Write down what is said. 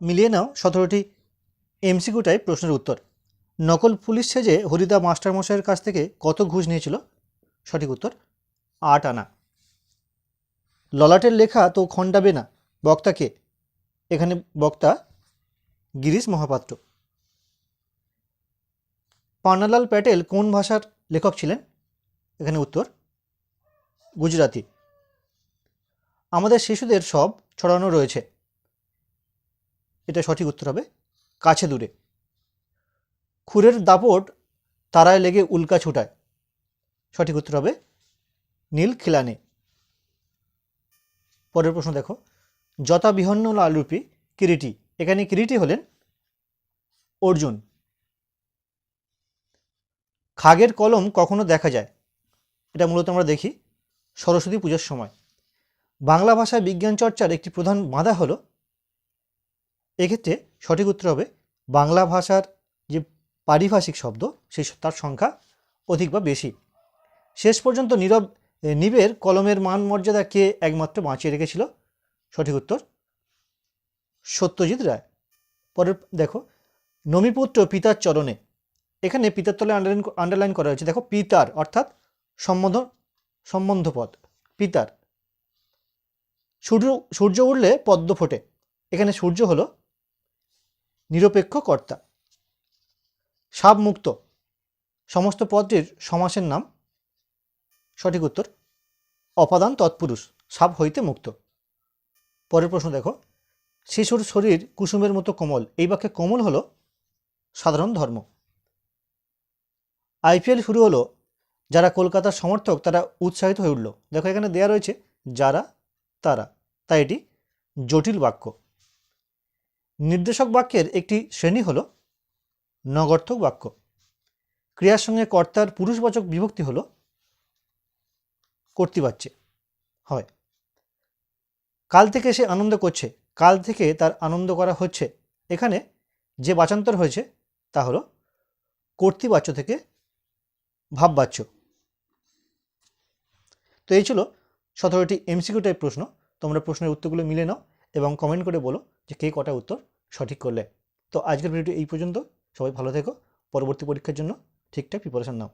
মিলিয়ে নাও সতেরোটি MCQ type প্রশ্নের উত্তর। নকল পুলিশ সেজে হরিদা মাস্টারমশাইয়ের কাছ থেকে কত ঘুষ নিয়েছিল? সঠিক উত্তর, আট আনা। ললাটের লেখা তো খণ্ডাবে না বক্তাকে এখানে বক্তা গিরিশ মহাপাত্র। পান্নালাল প্যাটেল কোন ভাষার লেখক ছিলেন? এখানে উত্তর গুজরাটি আমাদের শিশুদের সব ছড়ানো রয়েছে। এটা সঠিক উত্তর হবে, কাছে দূরে। খুরের দাপট তারায় লেগে উল্কা ছুটায়। সঠিক উত্তর হবে, নীল খিলানে। পরের প্রশ্ন দেখো, যথা বিহন্ন লালরূপী কিরিটি, এখানে কিরিটি হলেন অর্জুন। খাগের কলম কখনো দেখা যায়, এটা মূলত আমরা দেখি সরস্বতী পুজোর সময়। বাংলা ভাষায় বিজ্ঞান চর্চার একটি প্রধান বাধা হলো এক্ষেত্রে সঠিক উত্তর হবে বাংলা ভাষার যে পারিভাষিক শব্দ, সেই তার সংখ্যা অধিক বা বেশি। শেষ পর্যন্ত নীরব নিবের কলমের মান মর্যাদা কে একমাত্র বাঁচিয়ে রেখেছিল? সঠিক উত্তর, সত্যজিৎ রায়। পরের, দেখো, নমিপুত্র পিতার চরণে। এখানে পিতার তলে আন্ডারলাইন আন্ডারলাইন করা হয়েছে। দেখো, পিতার, অর্থাৎ সম্বন্ধ, সম্বন্ধপদ, পিতার। সূর্য সূর্য উঠলে পদ্ম ফোটে। এখানে সূর্য হলো নিরপেক্ষ কর্তা সাব মুক্ত সমস্ত পদটির সমাসের নাম। সঠিক উত্তর, অপাদান তৎপুরুষ, সাপ হইতে মুক্ত। পরের প্রশ্ন দেখো। শিশুর শরীর কুসুমের মতো কোমল। এই বাক্যে কোমল হলো সাধারণ ধর্ম। আইপিএল শুরু হলো। যারা কলকাতার সমর্থক, তারা উৎসাহিত হয়ে উঠল। দেখো এখানে দেয়া রয়েছে, যারা, তারা। তাই এটি জটিল বাক্য। নির্দেশক বাক্যের একটি শ্রেণি হল নগর্থক বাক্য। ক্রিয়ার সঙ্গে কর্তার পুরুষবাচক বিভক্তি হলো কর্তৃবাচ্যে। হয়। কাল থেকে সে আনন্দ করছে, কাল থেকে তার আনন্দ করা হচ্ছে। এখানে যে বাচান্তর হয়েছে, তা হলো কর্তৃবাচ্য থেকে ভাববাচ্য। তো এই ছিল সতেরোটি এমসিকিউ টাইপ প্রশ্ন। তোমরা প্রশ্নের উত্তরগুলো মিলে নাও এবং কমেন্ট করে বলো যে কে কটা উত্তর সঠিক করলে। তো আজকের ভিডিওটি এই পর্যন্ত। সবাই ভালো থেকো। পরবর্তী পরীক্ষার জন্য ঠিকঠাক প্রিপারেশান নাও।